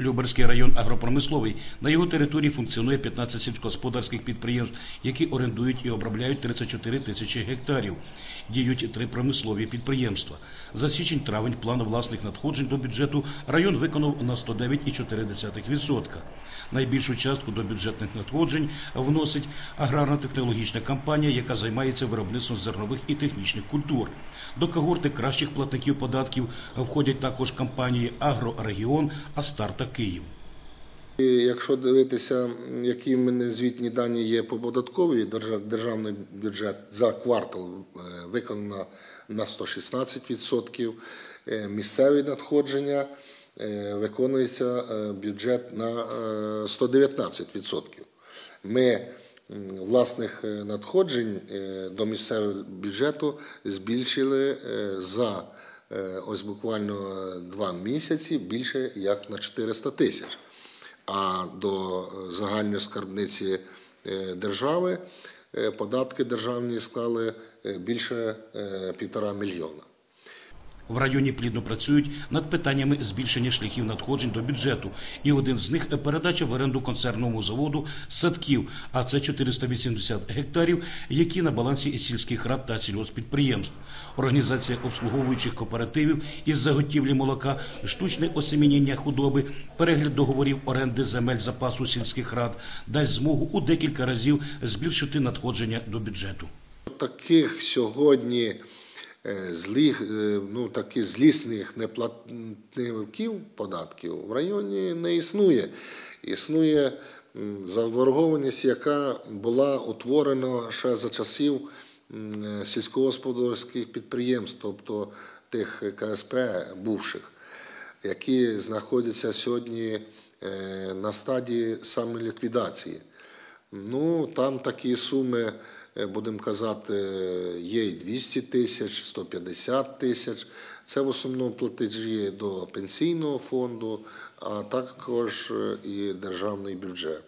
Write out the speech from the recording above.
Люберський район агропромисловий. На його території функціонує 15 сільськогосподарських підприємств, які орендують і обробляють 34 тисячі гектарів. Діють три промислові підприємства. За січень-травень план власних надходжень до бюджету район виконав на 109,4%. Найбільшу частку до бюджетних надходжень вносить аграрно-технологічна компанія, яка займається виробництвом зернових і технічних культур. До когорти кращих платників податків входять також компанії Агрорегіон, Астар та Київ. Якщо дивитися, які в мене звітні дані є по податковій, державний бюджет за квартал е, виконано на 116%, е, місцеві надходження е, виконується бюджет на е, 119%. Ми власних надходжень до місцевого бюджету збільшили за ось буквально два місяці більше як на 400 тисяч а до е, загальної скарбниці е, держави е, податки державні склали е, більше е, півтора мільйона. В районі плідно працюють над питаннями збільшення шляхів надходжень до бюджету. І один з них передача в оренду концерному заводу садків, а це 480 гектарів, які на балансі сільських рад та сільгоспідприємств. Організація обслуговуючих кооперативів із заготівлі молока, штучне осемінення худоби, перегляд договорів оренди земель запасу сільських рад дасть змогу у декілька разів збільшити надходження до бюджету. Таких сьогодні злих, е, ну, таких злісних неплатників податків в районі не існує. Існує заборгованість, яка була утворена ще за часів е, сільськогосподарських підприємств, тобто тих КСП бувших, які знаходяться сьогодні е, на стадії саме ліквідації. Ну, там такі суми, е, будемо казати, є і 200 тисяч, 150 тисяч. Це в основному платежі до пенсійного фонду, а також е, і державний бюджет.